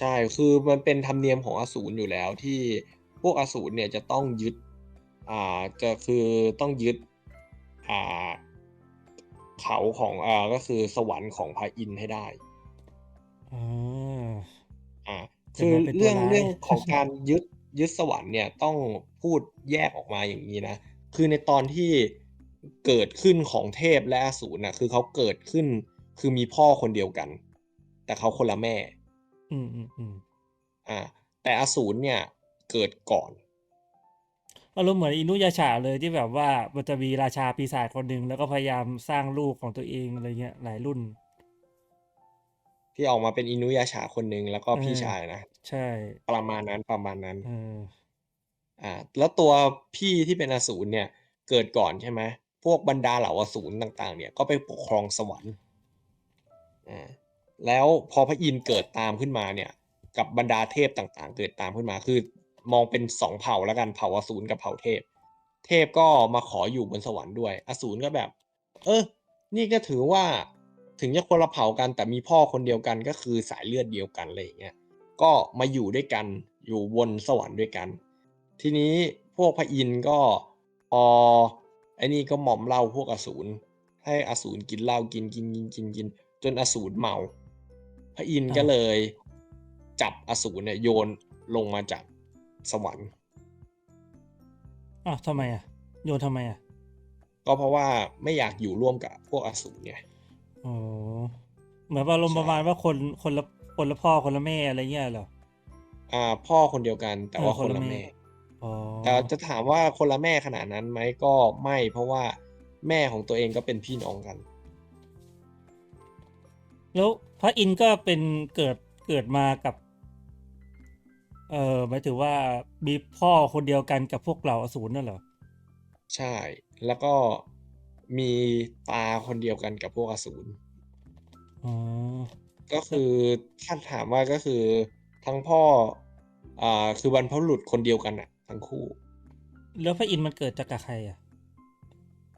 ใช่ คือมันเป็นธรรมเนียมของอสูรอยู่แล้วที่พวกอสูรเนี่ยจะต้องยึด อ่า จะคือต้องยึด อ่า เขาของอ่าก็คือสวรรค์ของพระอินทร์ให้ได้อ๋ออ่าจะคือมาเป็นตัเรื่วองร้าเรื่ยองของการยึดยึดสวรรค์เนี่ยต้องพูดแยกออกมาอย่างนี้นะ คือในตอนที่เกิดขึ้นของเทพและอสูรน่ะคือเขาเกิดขึ้นคือมีพ่อคนเดียวกัน แต่เขาคนละแม่ อืมอืมอืมอ่า แต่อสูรเนี่ย เกิดก่อนอารมณ์เหมือนอินุยาชาเลยที่แบบว่ามันจะมีราชาปีศาจคนหนึ่งแล้วก็พยายามสร้างลูกของตัวเองอะไรเงี้ยหลายรุ่น ที่ออกมาเป็นอินุยาชาคนหนึ่งแล้วก็เอพี่อชายนะใช่ ประมาณนั้นประมาณนั้นเอออ่า แล้วตัวพี่ที่เป็นอสูรเนี่ย เกิดก่อนใช่ไหมพวกบรรดาเหล่าอสูรต่าง ๆ เนี่ยก็ไปปกครองสวรรค์อ่า แล้วพอพระอินทร์เกิดตามขึ้นมาเนี่ย กับบรรดาเทพต่างๆ เกิดตามขึ้นมาคือ มองเป็นสองเผ่าแล้วกันเผ่าอสูรกับเผ่าเทพ เทพก็มาขออยู่บนสวรรค์ด้วย อสูรก็แบบ เออ นี่ก็ถือว่าถึงจะคนละเผ่ากันแต่มีพ่อคนเดียวกันก็คือสายเลือดเดียวกันอะไรอย่างเงี้ยก็มาอยู่ด้วยกันอยู่บนสวรรค์ด้วยกัน ทีนี้พวกพระอินทร์ก็พอไอ้นี่ก็หม่อมเหล้าพวกอสูรให้อสูรกินเหล้ากินกินกินกินกินจนอสูรเมา พระอินทร์อ้าก็วเลยจับอสูรเนี่ยโยนลงมาจากสวรรค์อ้าวทำไมอะ โยนทำไมอะ ก็เพราะว่าไม่อยากอยู่ร่วมกับพวกอสูรไงอ๋อเหมือนว่าอารมณ์ใช่ประมาณว่าคนคนละคนละพ่อคนละแม่อะไรเงี้ยเหรออ่า พ่อคนเดียวกันแต่เออว่าคคนนละละแม่แม่อ๋อแต่จะถามว่าคนละแม่ขนาดนั้นไหมก็ไม่ เพราะว่าแม่ของตัวเองก็เป็นพี่น้องกัน แล้วพระอินทร์ก็เป็นเกิดเกิดมากับ เอ่อหมายถึงว่ามีพ่อคนเดียวกันกับพวกเหล่าอสูรนั่นเหรอใช่ แล้วก็มีตาคนเดียวกันกับพวกอสูรอ๋อก็คือถ้าถามว่าก็คือทั้งพ่ออ่าคือบรรพบุรุษคนเดียวกันอะทั้งคู่ แล้วพระอินทร์มันเกิดจากกับใครอะ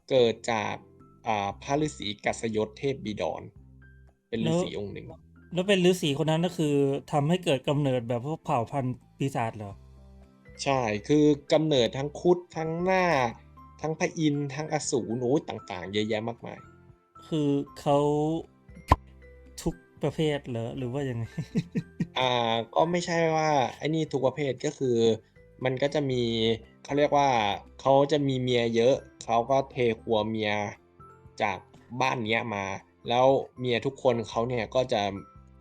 เกิดจากอ่าพระฤาษีกัสยศเทพบิดร เป็นฤาแล้วษีองค์หนึ่ง แล้วเป็นฤาษีคนนั้นก็คือทำให้เกิดกำเนิดแบบพวกเผ่าพันธุ์ปีศาจเหรอ ใช่ คือกำเนิดทั้งครุดทั้งหน้า ทั้งพระอินทร์ทั้งอสูรโอ้ยต่างๆ เยอะแยะมากมาย คือเขาทุกประเภทเหรอหรือว่ายังไง อ่า ก็ไม่ใช่ว่าไอ้นี่ทุกประเภทก็คือ มันก็จะมีเขาเรียกว่าเขาจะมีเมียเยอะ เขาก็เทครัวเมียจากบ้านเนี้ยมา แล้วเมียทุกคนเขาเนี่ยก็จะ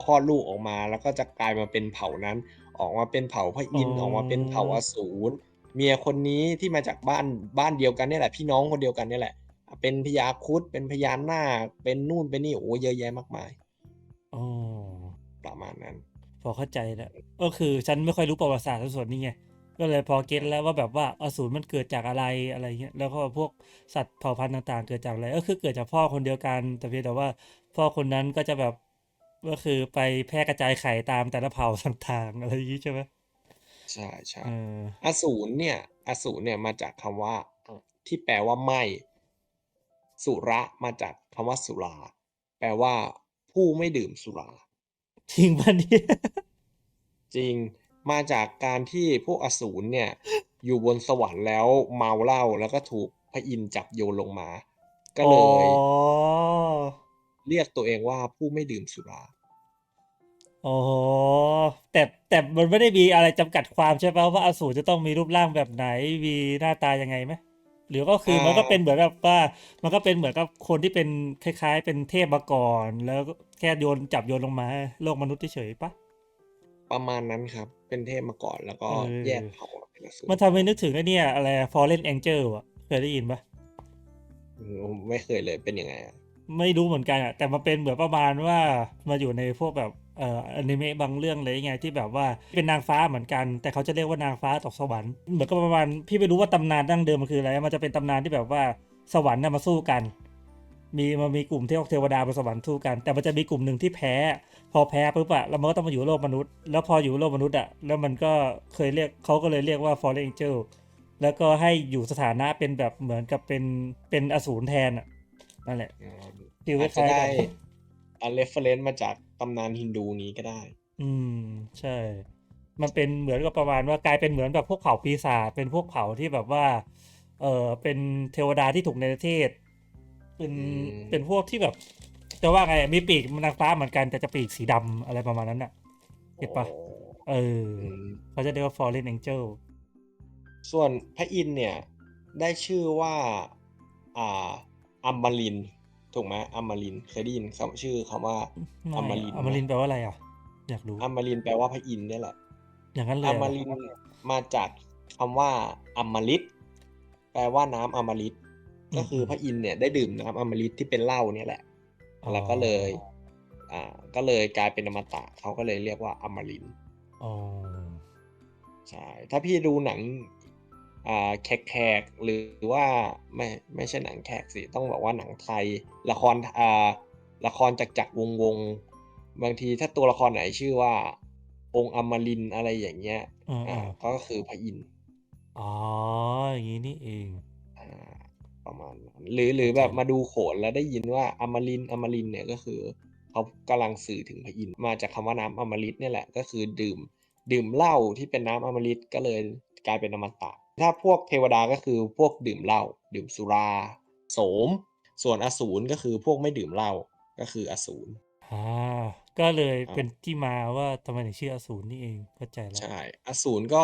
คลอดลูกออกมาแล้วก็จะกลายมาเป็นเผ่านั้น ออกมาเป็นเผ่าพระอินทร์อ๋อออกมาเป็นเผ่าอสูรเมียคนนี้ที่มาจากบ้านบ้านเดียวกันเนี่ยแหละ พี่น้องคนเดียวกันเนี่ยแหละ เป็นพญาครุดเป็นพญานาคเป็นนู่นเป็นนี่โอ้เยอะแยะมากมายอ๋อประมาณนั้น พอเข้าใจแล้วก็คือฉันไม่ค่อยรู้ประวัติศาสตร์ส่วนนี้ไง ก็เลยพอเก็ตแล้วว่าแบบว่าอสูรมันเกิดจากอะไรอะไรเงี้ยแล้วก็พวกสัตว์เผ่าพันธุ์ต่าง ๆ เกิดจากอะไรก็คือเกิดจากพ่อคนเดียวกัน แต่เพียงแต่ว่าพ่อคนนั้นก็จะแบบก็คือไปแพร่กระจายไข่ตามแต่ละเผ่าต่างๆอะไรอย่างงี้ใช่ไหมใช่ใช่เอออสูรเนี่ย อสูรเนี่ยมาจากคำว่า ที่แปลว่าไม่ สุระมาจากคำว่าสุรา แปลว่า ผู้ไม่ดื่มสุราจริงป่ะเนี่ยจริง มาจากการที่พวกอสูรเนี่ย อยู่บนสวรรค์แล้วเมาเหล้าแล้วก็ถูกพระอินทร์จับโยนลงมา ก็อ๋เลอยเรียกตัวเองว่าผู้ไม่ดื่มสุราอ๋อแต่แต่มันไม่ได้มีอะไรจำกัดความใช่ป่ะว่าอสูรจะต้องมีรูปร่างแบบไหนมีหน้าตายังไงไหมหรือก็คือมันก็เป็นเหมือนกับว่า มันก็เป็นเหมือนกับคนที่เป็นคล้าย ๆ เป็นเทพมาก่อน แล้วก็แค่โยนจับโยนลงมา โลกมนุษย์เฉยๆปะ ประมาณนั้นครับ เป็นเทพมาก่อนแล้วก็เออแยกเผ่ามาเป็นอสูรมันทำให้นึกถึงไอ้เนี่ย อะไร Fallen Angel อะ เคยได้ยินปะอืมไม่เคยเลยเป็นยังไงอะไม่รู้เหมือนกันอะแต่มันเป็นเหมือนประมาณว่ามาอยู่ในพวกแบบเอ่ออนิเมะบางเรื่องเลยไงที่แบบว่าเป็นนางฟ้าเหมือนกัน แต่เขาจะเรียกว่านางฟ้าตกสวรรค์เหมือนกับประมาณพี่ไม่รู้ว่าตำนานดั้งเดิมมันคืออะไรมันจะเป็นตำนานที่แบบว่าสวรรค์น่ะมาสู้กัน มีมันมีกลุ่มเทพเทวดาบนสวรรค์สู้กัน แต่มันจะมีกลุ่มหนึ่งที่แพ้ พอแพ้ปุ๊บอะแล้วมันก็ต้องมาอยู่โลกมนุษย์ แล้วพออยู่โลกมนุษย์อะแล้วมันก็เคยเรียกเขาก็เลยเรียกว่า fallen angel แล้วก็ให้อยู่สถานะเป็นแบบเหมือนกับเป็นเป็นอสูรแทนอะนั่นแหละอืมฟิลคอาจจะล้ายๆได้กันอันเรฟเฟรนซ์มาจากตำนานฮินดูนี้ก็ได้ อืมใช่ มันเป็นเหมือนกับประมาณว่ากลายเป็นเหมือนแบบพวกเผ่าปีศาจเป็นพวกเผ่าที่แบบว่า เออเป็นเทวดาที่ถูกในประเทศ เป็นอืม เป็นพวกที่แบบ จะว่าไงมีปีกนางฟ้าเหมือนกันแต่จะปีกสีดำอะไรประมาณนั้นน่ะ เก็ตปะ โอ้เอออืมเขาจะเรียกว่า fallen angel ส่วนพระอินทร์เนี่ย ได้ชื่อว่า อ่า อัมมารินถูกไหมอัมมารินเคยได้ยินคำชื่อคำว่าไม่อมรินทร์ อมรินทร์แปลว่าอะไรอะ อยากรู้ อัมมารินแปลว่าพระอินทร์เนี่ยแหละ อย่างนั้นเลยอเหรมรินมาจากคำว่าอมฤตแปลว่าน้ำอมฤต ก็คือพระอินทร์เนี่ยได้ดื่มน้ำอมฤตที่เป็นเหล้าเนี่ยแหละ แล้วก็เลย อ่า ก็เลยกลายเป็นอมตะเขาก็เลยเรียกว่าอมรินทร์อ๋อใช่ถ้าพี่ดูหนังอ่าแขกๆหรือว่าไม่ไม่ใช่หนังแขกสิต้องบอกว่าหนังไทย ละครอ่าละครจักรจักรวงศ์วงศ์บางทีถ้าตัวละครไหนชื่อว่า องค์อมรินทร์อะไรอย่างเงี้ยอ่าอ่าอ่าก็คือพระอินทร์อ๋ออย่างนี้นี่เองอ่า ประมาณนั้นหรือหรือแบบมาดูโขนแล้วได้ยินว่าอมรินทร์อมรินทร์เนี่ยก็คือเขากำลังสื่อถึงพระอินทร์มาจากคำว่าน้ำอมฤตเนี่ยแหละ ก็คือดื่ม ดื่มเหล้าที่เป็นน้ำอมฤตก็เลยกลายเป็นอมตะ ถ้าพวกเทวดาก็คือพวกดื่มเหล้าดื่มสุรา โสม ส่วนอสูรก็คือพวกไม่ดื่มเหล้าก็คืออสูรอ่าก็เลยครับเป็นที่มาว่าทำไมถึงชื่ออสูรนี่เองเข้าใจแล้วใช่อสูรก็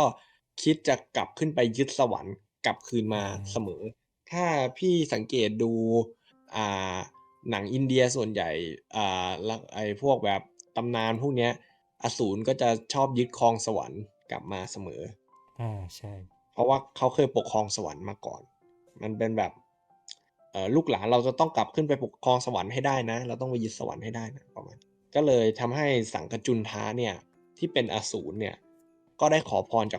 คิดจะกลับขึ้นไปยึดสวรรค์กลับคืนมาอืมเสมอ ถ้าพี่สังเกตดูอ่าหนังอินเดียส่วนใหญ่อ่าแล้วไอ้พวกแบบตำนานพวกเนี้ย อสูรก็จะชอบยึดครองสวรรค์กลับมาเสมอ อ่าใช่ เพราะว่าเขาเคยปกครองสวรรค์มาก่อน มันเป็นแบบเอ่อลูกหลานเราจะต้องกลับขึ้นไปปกครองสวรรค์ให้ได้นะ เราต้องไปยึดสวรรค์ให้ได้นะประมาณก็เลยทำให้สังกจุนท้าเนี่ยที่เป็นอสูรเนี่ยก็ได้ขอพรจาก